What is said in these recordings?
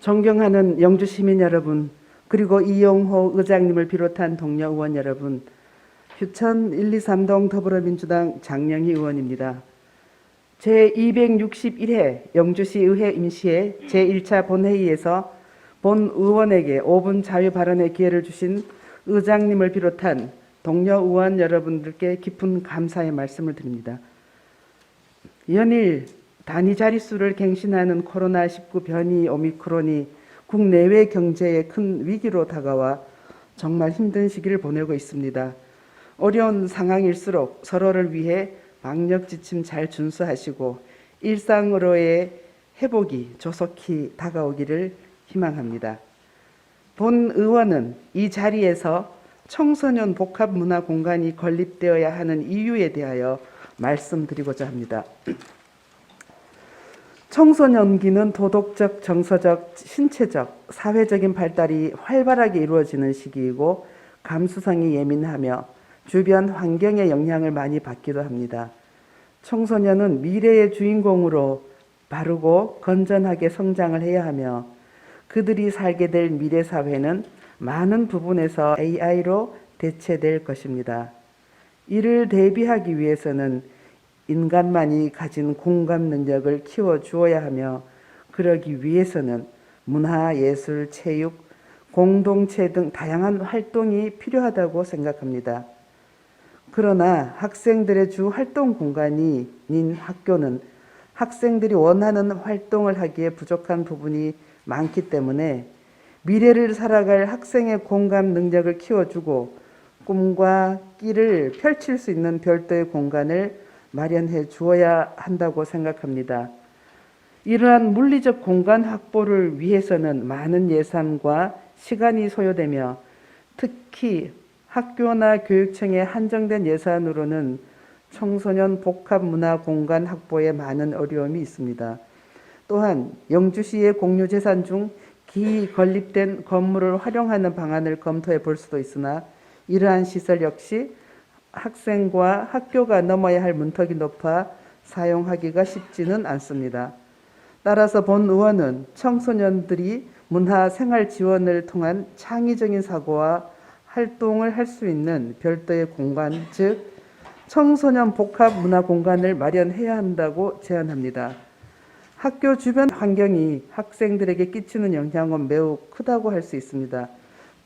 존경하는 영주 시민 여러분, 그리고 이용호 의장님을 비롯한 동료 의원 여러분, 휴천 1, 2, 3동 더불어민주당 장영희 의원입니다. 제261회 영주시 의회 임시회 제1차 본회의에서 본 의원에게 5분 자유 발언의 기회를 주신 의장님을 비롯한 동료 의원 여러분들께 깊은 감사의 말씀을 드립니다. 연일 단위 자릿수를 갱신하는 코로나19 변이 오미크론이 국내외 경제에 큰 위기로 다가와 정말 힘든 시기를 보내고 있습니다. 어려운 상황일수록 서로를 위해 방역 지침 잘 준수하시고 일상으로의 회복이 조속히 다가오기를 희망합니다. 본 의원은 이 자리에서 청소년 복합 문화 공간이 건립되어야 하는 이유에 대하여 말씀드리고자 합니다. 청소년기는 도덕적, 정서적, 신체적, 사회적인 발달이 활발하게 이루어지는 시기이고 감수성이 예민하며 주변 환경의 영향을 많이 받기도 합니다. 청소년은 미래의 주인공으로 바르고 건전하게 성장을 해야 하며 그들이 살게 될 미래 사회는 많은 부분에서 AI로 대체될 것입니다. 이를 대비하기 위해서는 인간만이 가진 공감 능력을 키워 주어야 하며 그러기 위해서는 문화, 예술, 체육, 공동체 등 다양한 활동이 필요하다고 생각합니다. 그러나 학생들의 주 활동 공간인 학교는 학생들이 원하는 활동을 하기에 부족한 부분이 많기 때문에 미래를 살아갈 학생의 공감 능력을 키워주고 꿈과 끼를 펼칠 수 있는 별도의 공간을 마련해 주어야 한다고 생각합니다. 이러한 물리적 공간 확보를 위해서는 많은 예산과 시간이 소요되며 특히 학교나 교육청의 한정된 예산으로는 청소년 복합 문화 공간 확보에 많은 어려움이 있습니다. 또한 영주시의 공유재산 중 기 건립된 건물을 활용하는 방안을 검토해 볼 수도 있으나 이러한 시설 역시 학생과 학교가 넘어야 할 문턱이 높아 사용하기가 쉽지는 않습니다. 따라서 본 의원은 청소년들이 문화 생활 지원을 통한 창의적인 사고와 활동을 할 수 있는 별도의 공간, 즉 청소년 복합 문화 공간을 마련해야 한다고 제안합니다. 학교 주변 환경이 학생들에게 끼치는 영향은 매우 크다고 할 수 있습니다.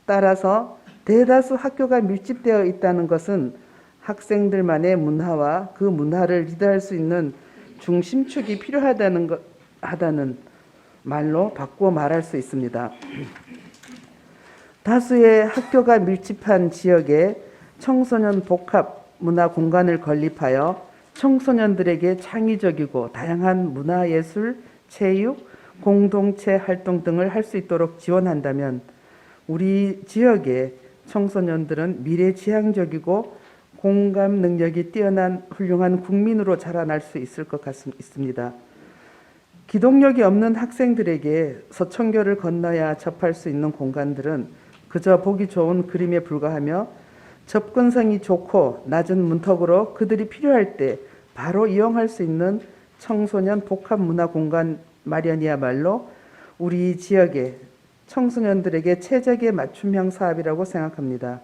따라서 대다수 학교가 밀집되어 있다는 것은 학생들만의 문화와 그 문화를 리드할 수 있는 중심축이 필요하다는 것, 하다는 말로 바꾸어 말할 수 있습니다. 다수의 학교가 밀집한 지역에 청소년 복합 문화 공간을 건립하여 청소년들에게 창의적이고 다양한 문화 예술, 체육, 공동체 활동 등을 할 수 있도록 지원한다면 우리 지역의 청소년들은 미래 지향적이고 공감 능력이 뛰어난 훌륭한 국민으로 자라날 수 있을 것 같습니다. 기동력이 없는 학생들에게 서천교를 건너야 접할 수 있는 공간들은 그저 보기 좋은 그림에 불과하며 접근성이 좋고 낮은 문턱으로 그들이 필요할 때 바로 이용할 수 있는 청소년 복합 문화 공간 마련이야말로 우리 지역의 청소년들에게 최적의 맞춤형 사업이라고 생각합니다.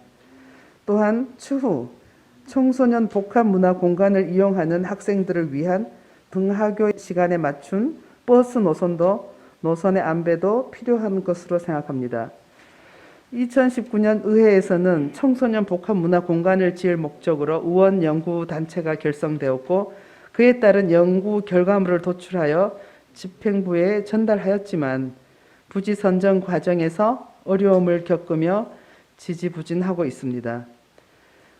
또한 추후 청소년 복합 문화 공간을 이용하는 학생들을 위한 등하교 시간에 맞춘 버스 노선도 노선의 안배도 필요한 것으로 생각합니다. 2019년 의회에서는 청소년 복합 문화 공간을 지을 목적으로 의원 연구 단체가 결성되었고 그에 따른 연구 결과물을 도출하여 집행부에 전달하였지만 부지 선정 과정에서 어려움을 겪으며 지지부진하고 있습니다.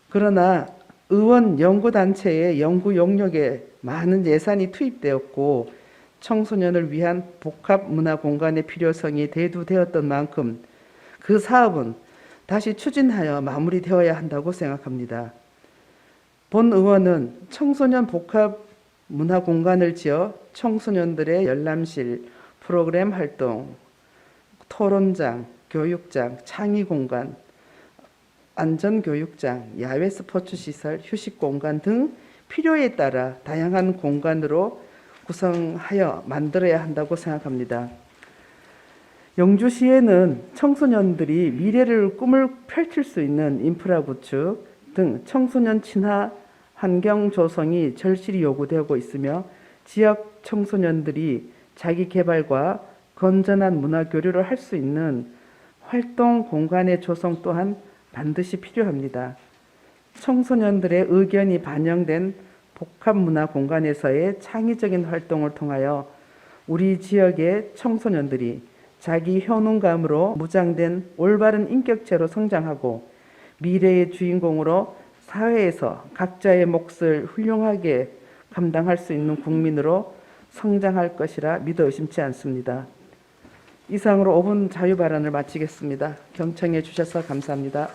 그러나 의원 연구 단체의 연구 용역에 많은 예산이 투입되었고 청소년을 위한 복합 문화 공간의 필요성이 대두되었던 만큼 그 사업은 다시 추진하여 마무리되어야 한다고 생각합니다. 본 의원은 청소년 복합 문화 공간을 지어 청소년들의 열람실, 프로그램 활동, 토론장, 교육장, 창의 공간, 안전 교육장, 야외 스포츠 시설, 휴식 공간 등 필요에 따라 다양한 공간으로 구성하여 만들어야 한다고 생각합니다. 영주시에는 청소년들이 미래를 꿈을 펼칠 수 있는 인프라 구축 등 청소년 친화 환경 조성이 절실히 요구되고 있으며 지역 청소년들이 자기 개발과 건전한 문화 교류를 할 수 있는 활동 공간의 조성 또한 반드시 필요합니다. 청소년들의 의견이 반영된 복합 문화 공간에서의 창의적인 활동을 통하여 우리 지역의 청소년들이 자기 효능감으로 무장된 올바른 인격체로 성장하고 미래의 주인공으로 사회에서 각자의 몫을 훌륭하게 감당할 수 있는 국민으로 성장할 것이라 믿어 의심치 않습니다. 이상으로 5분 자유 발언을 마치겠습니다. 경청해 주셔서 감사합니다.